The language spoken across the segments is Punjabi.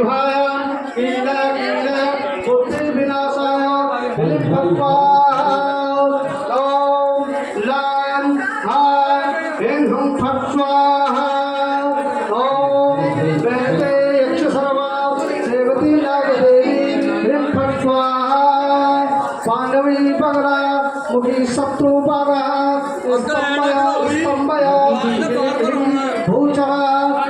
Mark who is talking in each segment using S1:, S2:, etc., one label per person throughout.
S1: शिवाय कील कील बुद्धि विनाशाय भगवान ओम लाम हाय ह्रीं हुं फट् स्वाहा ओम वेदे यक्ष सर्वा सेवती नागदेवी ह्रीं फट् स्वाहा पांडवी पगला मुखी शत्रु पगला स्तंभय स्तंभय भूचः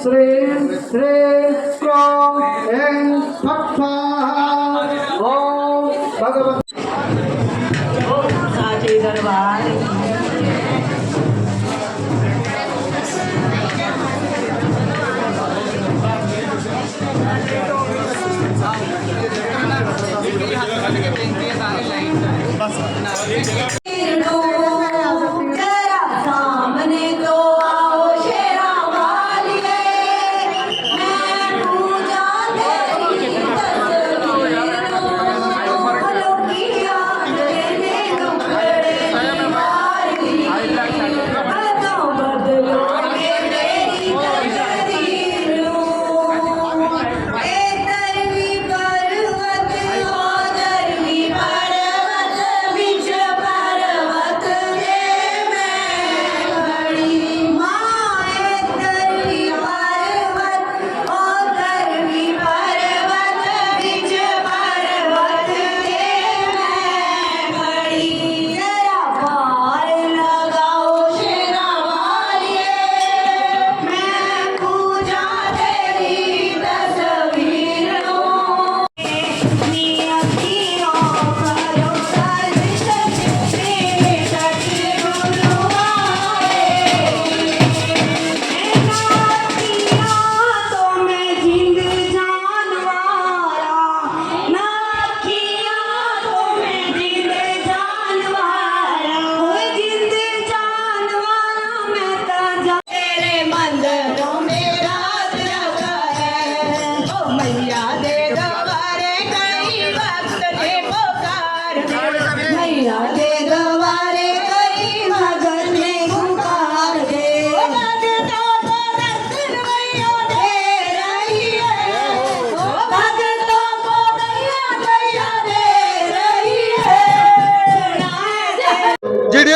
S1: ओम श्रीं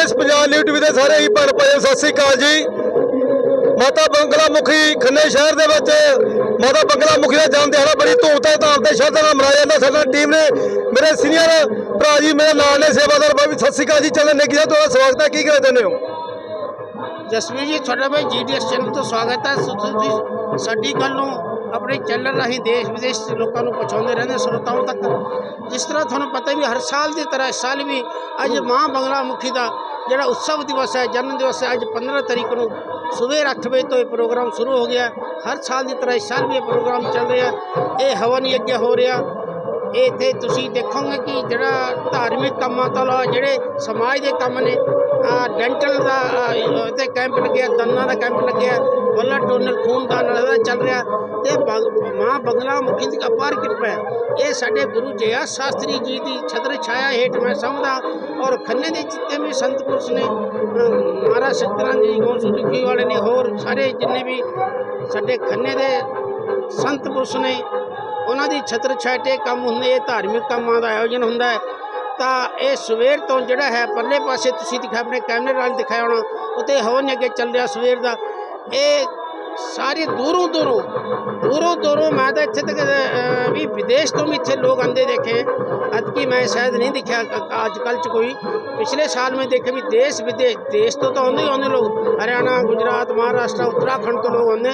S2: ਇਸ ਪੰਜਾਬ ਨਿਊ ਟੀਵੀ ਦੇ ਸਾਰੇ ਹੀ ਭੈਣ ਭਾਈਓ ਸਤਿ ਸ੍ਰੀ ਅਕਾਲ ਜੀ। ਮਾਤਾ ਬੰਗਲਾ ਮੁਖੀ ਖੰਨੇ ਸ਼ਹਿਰ ਦੇ ਵਿੱਚ ਮਾਤਾ ਬੰਗਲਾ ਮੁਖੀ ਦਾ ਜਨਮ ਦਿਹਾੜਾ ਬੜੀ ਧੂਮਧਾਮ ਧਾਮ ਤੇ ਸ਼ਰਧਾ ਨਾਲ ਮਨਾਇਆ ਜਾਂਦਾ। ਸਾਡਾ ਟੀਮ ਨੇ ਮੇਰੇ ਸੀਨੀਅਰ ਭਰਾ ਜੀ, ਮੇਰੇ ਨਾਲ ਨੇ ਸੇਵਾਦਾਰ ਬਾਬੀ ਸਤਿ ਸ੍ਰੀ ਅਕਾਲ ਜੀ। ਚੱਲਣ ਲੱਗੀ ਦਾ ਤੁਹਾਡਾ ਸਵਾਗਤ ਹੈ। ਕੀ ਕਹਿ ਦਿੰਦੇ ਹੋ?
S3: ਜਸਵੀਰ ਜੀ, ਤੁਹਾਡਾ ਭਾਈ ਜੀਡੀਐਸ ਚੈਨਲ ਤੋਂ ਸਵਾਗਤ ਹੈ। ਤੁਸੀਂ ਸਾਡੀ ਗੱਲ ਨੂੰ ਆਪਣੇ ਚੈਨਲ ਰਾਹੀਂ ਦੇਸ਼ ਵਿਦੇਸ਼ ਦੇ ਲੋਕਾਂ ਨੂੰ ਪਹੁੰਚਾਉਂਦੇ ਰਹਿੰਦੇ ਸਰੋਤਾਵਾਂ ਤੱਕ। ਜਿਸ ਤਰ੍ਹਾਂ ਤੁਹਾਨੂੰ ਪਤਾ ਵੀ ਹਰ ਸਾਲ ਦੀ ਤਰ੍ਹਾਂ ਇਸ ਸਾਲ ਵੀ ਅੱਜ ਮਾਂ ਬੰਗਲਾ ਮੁਖੀ ਦਾ ਜਿਹੜਾ ਉਤਸਵ ਦਿਵਸ ਹੈ ਜਨਮ ਦਿਵਸ ਹੈ ਅੱਜ 15 ਤਰੀਕ ਨੂੰ ਸਵੇਰ 8 ਵਜੇ ਤੋਂ ਇਹ ਪ੍ਰੋਗਰਾਮ ਸ਼ੁਰੂ ਹੋ ਗਿਆ ਹਰ ਸਾਲ ਦੀ ਤਰ੍ਹਾਂ ਇਸ ਸਾਲ ਵੀ ਇਹ ਪ੍ਰੋਗਰਾਮ ਚੱਲ ਰਿਹਾ ਇਹ ਹਵਨ ਯੱਗ ਹੋ ਰਿਹਾ। ਇਹ ਇੱਥੇ ਤੁਸੀਂ ਦੇਖੋਗੇ ਕਿ ਜਿਹੜਾ ਧਾਰਮਿਕ ਕੰਮਾਂ ਤੋਂ ਲਾ ਜਿਹੜੇ ਸਮਾਜ ਦੇ ਕੰਮ ਨੇ ਡੈਂਟਲ ਦਾ ਅਹ, ਇੱਥੇ ਕੈਂਪ ਲੱਗਿਆ ਦੰਦਾਂ ਦਾ ਕੈਂਪ ਲੱਗਿਆ ਬੱਲਾ ਟੋਨਰ ਖੂਨਦਾਨ ਵਾਲਾ ਦਾ ਚੱਲ ਰਿਹਾ। ਤੇ ਬਗ- ਮਾਂ ਬੰਗਲਾ ਮੁਖੀ ਦੀ ਅਪਾਰ ਕਿਰਪਾ ਹੈ ਇਹ ਸਾਡੇ ਗੁਰੂ ਜਯਾ ਸ਼ਾਸਤਰੀ ਜੀ ਦੀ ਛਤਰ ਛਾਇਆ ਹੇਠ ਮੈਂ ਸਮਝਦਾ ਔਰ ਖੰਨੇ ਦੇ ਜਿੱਤੇ ਵੀ ਸੰਤ ਪੁਰਸ਼ ਨੇ ਮਹਾਰਾਜ ਸਤਨਾਮ ਜੀ ਗੋਲ ਸੁਖੀ ਵਾਲੇ ਨੇ, ਹੋਰ ਸਾਰੇ ਜਿੰਨੇ ਵੀ ਸਾਡੇ ਖੰਨੇ ਦੇ ਸੰਤ ਪੁਰਸ਼ ਨੇ, ਉਹਨਾਂ ਦੀ ਛਤਰ ਛਾਟੇ ਕੰਮ ਹੁੰਦੇ, ਇਹ ਧਾਰਮਿਕ ਕੰਮਾਂ ਦਾ ਆਯੋਜਨ ਹੁੰਦਾ ਹੈ। ਤਾਂ ਇਹ ਸਵੇਰ ਤੋਂ ਜਿਹੜਾ ਹੈ, ਪਰਲੇ ਪਾਸੇ ਤੁਸੀਂ ਦਿਖਾ, ਆਪਣੇ ਕੈਮਰੇ ਨਾਲ ਦਿਖਾਇਆ ਹੋਣਾ, ਉੱਤੇ ਹਵਨ ਅੱਗੇ ਚੱਲ ਰਿਹਾ ਸਵੇਰ ਦਾ। ਇਹ ਸਾਰੇ ਦੂਰੋਂ ਦੂਰੋਂ ਦੂਰੋਂ ਦੂਰੋਂ ਮੈਂ ਤਾਂ ਇੱਥੇ ਤੱਕ ਵੀ ਵਿਦੇਸ਼ ਤੋਂ ਵੀ ਇੱਥੇ ਲੋਕ ਆਂਦੇ ਦੇਖੇ ਅਦਕੀ ਮੈਂ ਸ਼ਾਇਦ ਨਹੀਂ ਦੇਖਿਆ ਅੱਜ ਕੱਲ੍ਹ ਚ ਕੋਈ ਪਿਛਲੇ ਸਾਲ ਮੈਂ ਦੇਖੇ ਵੀ ਦੇਸ਼ ਵਿਦੇਸ਼ ਦੇਸ਼ ਤੋਂ ਤਾਂ ਆਉਂਦੇ ਹੀ ਆਉਂਦੇ ਲੋਕ ਹਰਿਆਣਾ ਗੁਜਰਾਤ ਮਹਾਰਾਸ਼ਟਰ ਉੱਤਰਾਖੰਡ ਤੋਂ ਲੋਕ ਆਉਂਦੇ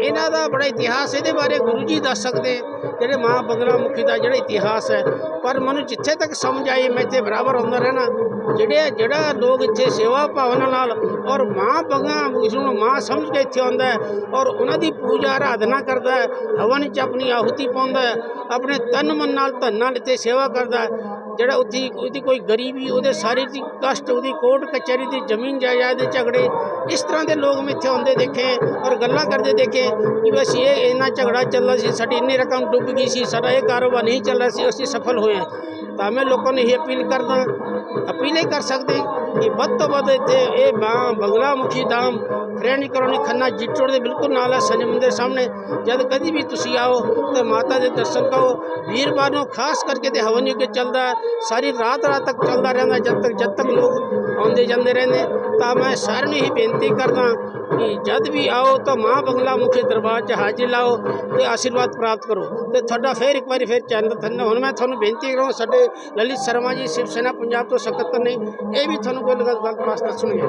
S3: ਇਹਨਾਂ ਦਾ ਬੜਾ ਇਤਿਹਾਸ ਇਹਦੇ ਬਾਰੇ ਗੁਰੂ ਜੀ ਦੱਸ ਸਕਦੇ ਜਿਹੜੇ ਮਾਂ ਬਗਲਾ ਮੁਖੀ ਦਾ ਜਿਹੜਾ ਇਤਿਹਾਸ ਹੈ ਪਰ ਮੈਨੂੰ ਜਿੱਥੇ ਤੱਕ ਸਮਝ ਆਈ ਮੈਂ ਇੱਥੇ ਬਰਾਬਰ ਆਉਂਦਾ ਰਹਿਣਾ ਜਿਹੜੇ ਜਿਹੜਾ ਲੋਕ ਇੱਥੇ ਸੇਵਾ ਭਾਵਨਾ ਨਾਲ ਔਰ ਮਾਂ ਬੰਗਾ ਮੁਖੀ ਨੂੰ ਮਾਂ ਸਮਝ ਕੇ ਇੱਥੇ ਆਉਂਦਾ ਹੈ ਔਰ ਉਹਨਾਂ ਦੀ ਪੂਜਾ ਆਰਾਧਨਾ ਕਰਦਾ ਹੈ, ਹਵਨ 'ਚ ਆਪਣੀ ਆਹੁਤੀ ਪਾਉਂਦਾ ਹੈ, ਆਪਣੇ ਤਨ ਮਨ ਨਾਲ ਧਨ ਨਾਲ ਇੱਥੇ ਸੇਵਾ ਕਰਦਾ ਹੈ ਜਿਹੜਾ ਉੱਥੇ ਉਹਦੀ ਕੋਈ ਗਰੀਬੀ, ਉਹਦੇ ਸਰੀਰਕ ਕਸ਼ਟ, ਉਹਦੀ ਕੋਰਟ ਕਚਹਿਰੀ ਦੀ ਜ਼ਮੀਨ ਜਾਇਦਾਦ ਦੇ ਝਗੜੇ, ਇਸ ਤਰ੍ਹਾਂ ਦੇ ਲੋਕ ਮੈਂ ਇੱਥੇ ਆਉਂਦੇ ਦੇਖੇ ਔਰ ਗੱਲਾਂ ਕਰਦੇ ਦੇਖੇ ਕਿ ਬਸ ਇਹ ਇੰਨਾ ਝਗੜਾ ਚੱਲਦਾ ਸੀ, ਸਾਡੀ ਇੰਨੀ ਰਕਮ ਡੁੱਬ ਗਈ ਸੀ, ਸਾਡਾ ਇਹ ਕਾਰੋਬਾਰ ਨਹੀਂ ਚੱਲ ਰਿਹਾ ਸੀ, ਅਸੀਂ ਸਫਲ ਹੋਏ ਤਾਂ ਮੈਂ ਲੋਕਾਂ ਨੂੰ ਇਹ ਅਪੀਲ ਕਰਦਾ, ਅਪੀਲ ਹੀ ਕਰ ਸਕਦੇ ਕਿ ਵੱਧ ਤੋਂ ਵੱਧ ਇੱਥੇ ਇਹ ਮਾਂ ਬੰਗਲਾ ਮੁਖੀ ਧਾਮ ਫਰੈਂਡ ਕਲੋਨੀ ਖੰਨਾ ਜਿੱਟੋੜ ਦੇ ਬਿਲਕੁਲ ਨਾਲ ਹੈ ਸੰਜਮ ਮੰਦਿਰ ਸਾਹਮਣੇ। ਜਦ ਕਦੀ ਵੀ ਤੁਸੀਂ ਆਓ ਤਾਂ ਮਾਤਾ ਦੇ ਦਰਸ਼ਨ ਕਰੋ ਵੀਰਵਾਰ ਨੂੰ ਖਾਸ ਕਰਕੇ ਤੇ ਹਵਨ ਯੁੱਗ ਚੱਲਦਾ ਸਾਰੀ ਰਾਤ ਰਾਤ ਤੱਕ ਚੱਲਦਾ ਰਹਿੰਦਾ, ਜਦ ਤੱਕ ਜਦ ਤੱਕ ਲੋਕ ਆਉਂਦੇ ਜਾਂਦੇ ਰਹਿੰਦੇ, ਤਾਂ ਮੈਂ ਸਾਰਿਆਂ ਨੂੰ ਹੀ ਬੇਨਤੀ ਕਰਦਾ ਕਿ ਜਦ ਵੀ ਆਓ ਤਾਂ ਮਾਂ ਬੰਗਲਾ ਮੁਖੀ ਦਰਬਾਰ 'ਚ ਹਾਜ਼ਰੀ ਲਾਓ ਤੇ ਆਸ਼ੀਰਵਾਦ ਪ੍ਰਾਪਤ ਕਰੋ। ਤੇ ਤੁਹਾਡਾ ਫੇਰ ਇੱਕ ਵਾਰੀ ਫੇਰ ਚੈਨਲ ਧੰਨ, ਹੁਣ ਮੈਂ ਤੁਹਾਨੂੰ ਬੇਨਤੀ ਕਰਾਂ ਸਾਡੇ ਲਲਿਤ ਸ਼ਰਮਾ ਜੀ ਸ਼ਿਵ ਸੈਨਾ ਪੰਜਾਬ ਤੋਂ ਸਕੱਤਰ ਨੇ ਇਹ ਵੀ ਤੁਹਾਨੂੰ ਕੋਈ ਗੱਲ ਗਲਤ ਵਾਸਤੇ ਸੁਣੀਏ।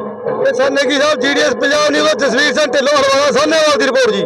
S2: ਇਹ sir Negi sahib GDS Punjab news Jasvir Singh Dhillon Halwana Sahnewal ਦੀ ਰਿਪੋਰਟ ਜੀ।